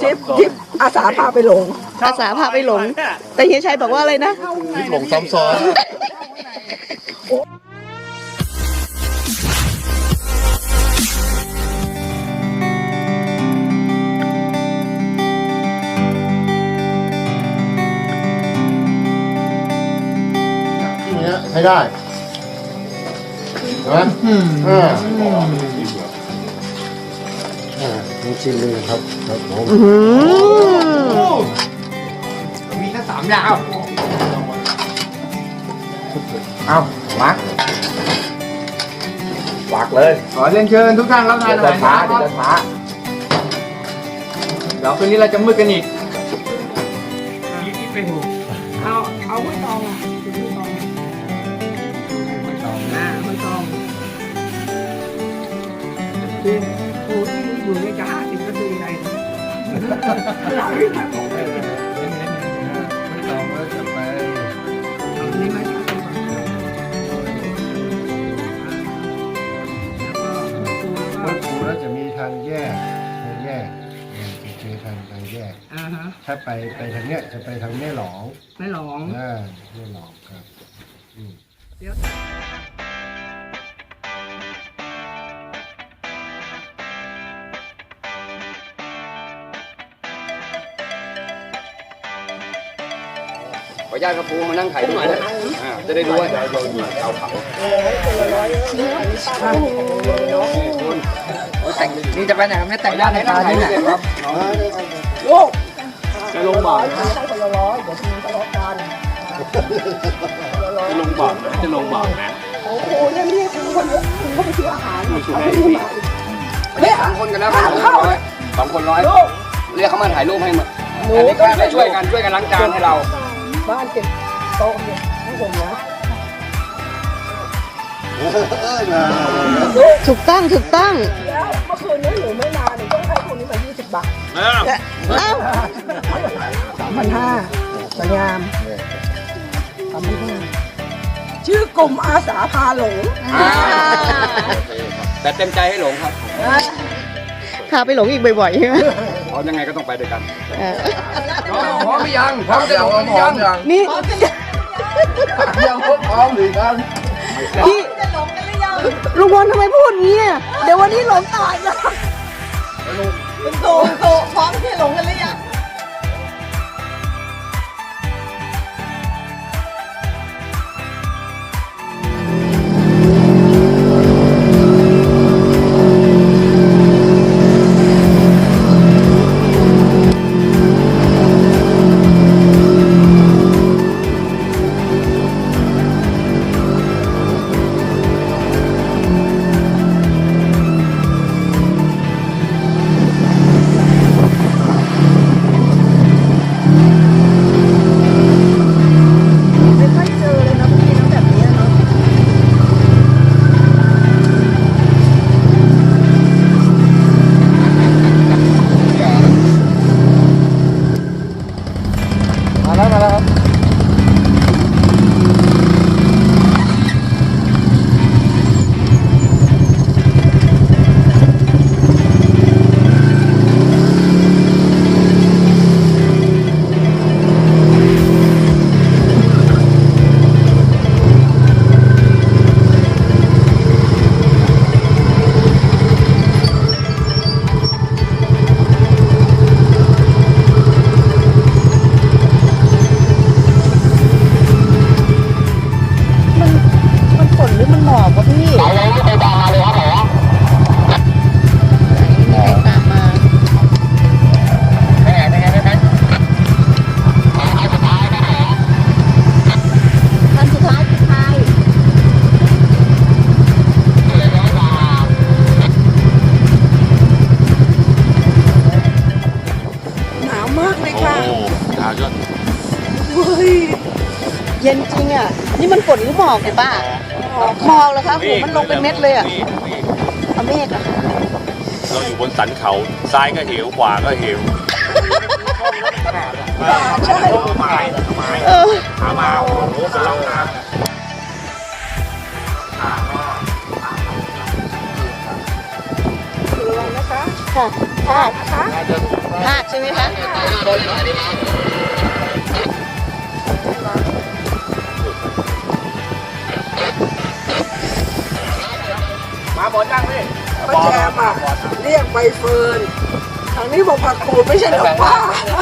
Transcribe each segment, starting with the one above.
ทริปทริปอาสาพาไปหลง อาสาพาไปหลง แต่เฮียชัยบอกว่าอะไรนะหลงซ้ำซ้อนที่เนี้ยใช้ได้เห็นไหมอ่า อ่าลองชิมดูนะครับครับผมอื้อหือมีแค่สามดาวเอามาฝากเลยขอเรียนเชิญทุกท่านรับทานอาหารเดี๋ยวจะช้าเดี๋ยวคืนนี้เราจะมืดกันอีกเป็นหูเอาเอาไม่ตองอะไม่ตองอ่าไม่ตองคือค รูที่อยู่ในจะห้าสิบก็คือยังไงหลังนี้มาบอกเลยเอานี้มาจากตรงนั้นแล้วก็ครูแล้วก็อครูแล้วจะมีทางแยกทางแยกจะเจอทางทางแยก อ่าฮะถ้าไปไปทางเนี้ยจะไปทางแม่หลองไม่หลง อ่าแม่หลองครับ อืม เดี๋ยว ญาตครับครูมานั่งถ่ายรูปหน่อยนะอ่าจะได้รู้ว่าเราอยู่เอาเขาแต่งนี่จะไปไหนครับเนี่ยแต่งด้านไหนถ่ายรูปเสร็จครับลูกจะลงบ่อใช้คนละร้อยเดี๋ยวทีทะเลาะกันจะลงบ่อจะลงบ่อนะโอ้โหเนี่ยไม่ใช่คุณคนเดียวคุณก็ไปซื้ออาหารมีชุดไหนเอาไปพี่เนี่ยสองคนกันแล้วสองคนร้อยสองคนร้อยเรียกเขามาถ่ายรูปให้มาอันนี้ก็ได้ช่วยกันช่วยกันล้างจานให้เรา บ้านเก็บโต๊ะเนี่ยให้ผมนะถูกต้องถูกต้องแล้วเมื่อคืนนี้หนูไม่มาหนูต้องให้คนนี้มา20บาทเอ้า3,500สวยงาม3,500ชื่อกลุ่มอาสาพาหลงแต่เต็มใจให้หลงครับพาไปหลงอีกบ่อยๆใช่ไหมเพราะยังไงก็ต้องไปด้วยกันเออพร้อมหรือยังพร้อมจะหลงหรือยังนี่ยังพร้อมหรือยังพี่ลุงพลทำไมพูดอย่างนี้อะเดี๋ยววันนี้หลงตายนะโตโตพร้อมที่หลงกันหรือยัง ยเย็นจริงอะ นี่มันฝนหรือหมอกเนี่ยป้าหมอกเหรอคะโหมันลงเป็นเม็ดเลยอะเอาเมฆเหรอเราอยู่บนสันเขา ซ้ายก็เหว ขวาก็เหวใช่ไม้เออขามาโอ้โหกำลังน้ระวังนะคะค่ะธาตุนะคะธาตุช่ไหมคะ หมดยังพี่ป้าแจมอะเรียกใบเฟิร์นทางนี้บอกผักกูดไม่ใช่เหรอป้า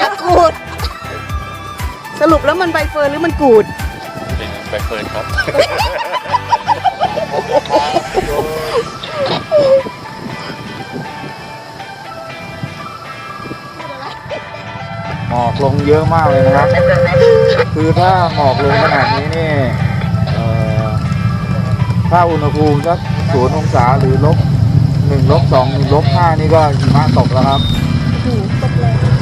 ผักกูด สรุปแล้วมันใบเฟิร์นหรือมันกูด เป็นแบคเฟิร์นครับหมอกลงเยอะมากเลยนะครับ คือถ้าหมอกลงขนาดนี้นี่เอ่อถ้าอุณหภูมิสัก ศูนย์องศาหรือลบหนึ่งลบสองลบห้านี่ก็หิมะตกแล้วครับอย่าง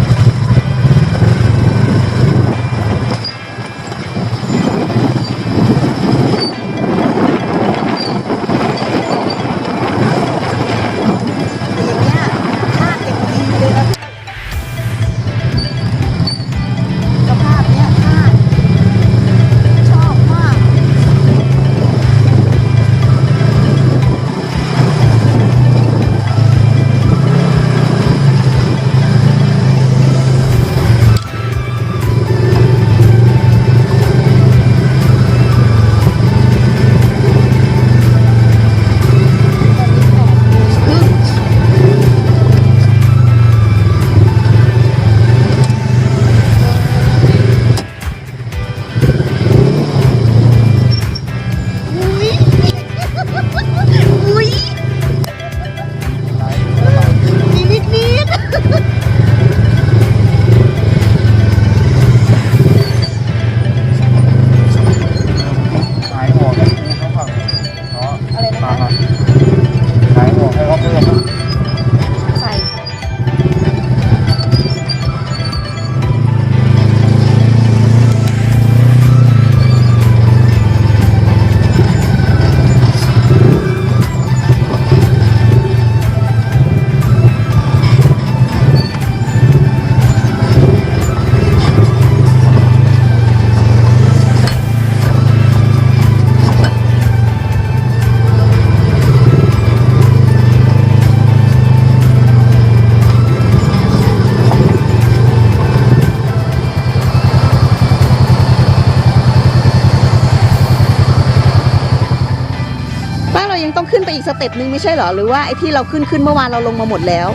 องขึ้นไปอีกสเต็ปหนึ่งไม่ใช่เหรอหรือว่าไอ้ที่เราขึ้นขึ้นเมื่อวานเราลงมาหมดแล้ว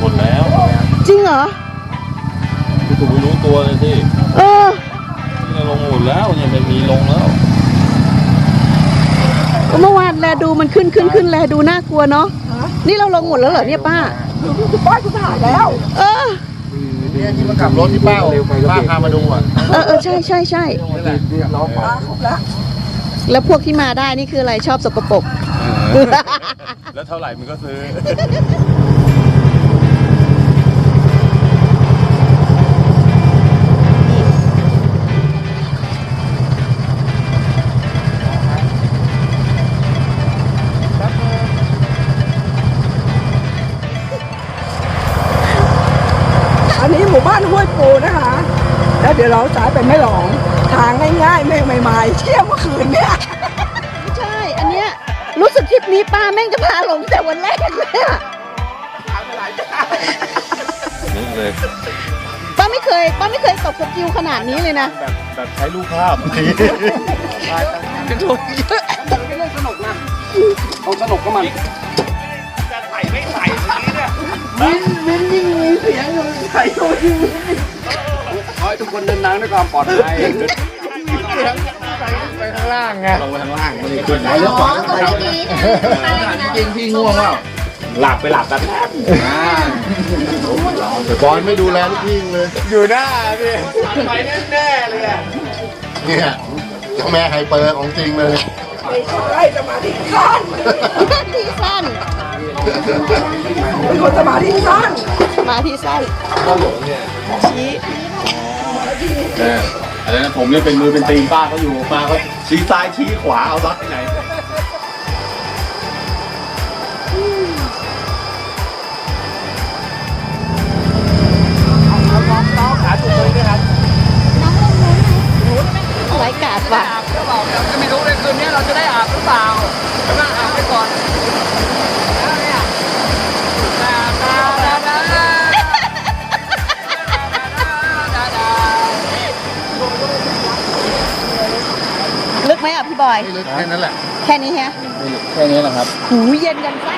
หมดแล้วจริงเหรอคือถูกไม่รู้ตัวเลยที่เออที่เราลงหมดแล้วเนี่ยมันมีลงแล้วเมื่อวานแลดูมันขึ้นขึ้นขึ้นแลดูน่ากลัวเนาะนี่เราลงหมดแล้วเหรอเนี่ยป้า ป้าคุณถ่ายแล้ว เออเนี่ยที่มาขับรถที่ป้าป้าพามาดูอะเออเออใช่ใช่ใช่ล้อขวาป้าครบแล้ว แล้วพวกที่มาได้นี่คืออะไรชอบสกปรก แล้วเท่าไหร่มันก็ซื้อ อันนี้หมู่บ้านห้วยปูนะคะ แล้วเดี๋ยวเราสายไปไม่หลงทางง่ายๆ ไม่ใหม่ๆเที่ยวเมื่อคืนเนี่ย รู้สึกทริปนี้ป้าแม่งจะพาหลงแต่วันแรกเลยอะนี่เลยป้าไม่เคยป้าไม่เคยตกสกิลขนาดนี้เลยนะ แบบแบบใช้รูปภาพเป็นเรื่องสนุกนะเอาสนุกก็มันจะใส่ไม่ใส่นี้เนี่ยขอให้ทุกคนเดินทางด้วยความปลอดภัย ไปข้างล่างไงลงไปข้างล่างไม่ได้ขึ้นเลี้ยวขวาไปจริงพี่ง่วงเปล่าหลับไปหลับกันบอลไม่ดูแลลูกพี่เลย อยู่หน้าพี่ไปแน่ๆเลยอะเนี่ยเจ้าแม่ไฮเปอร์ของจริงเลยไม่ใช่สมาธิสั้นที่สั้นเป็นคนสมาธิสั้นมาที่สั้นชี้ อันนั้นผมเนี่ยเป็นมือเป็นตีนป้าเขาอยู่ป้าเขาชี้ซ้ายชี้ขวาเอาซักที่ไหนไร้กาดว่ะจะไม่รู้เลยคืนนี้เราจะได้อาบหรือเปล่าก็อาบไปก่อน อยแค่นั้นแหละแค่นี้ฮะแค่นี้แหละครับ หูเย็นกันซะ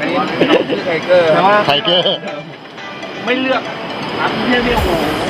อันนี้น้องชื่อไทเกอร์ครับไทเกอร์ ไม่เลือกอันนี้เนี่ยโอ้โหเข้าไป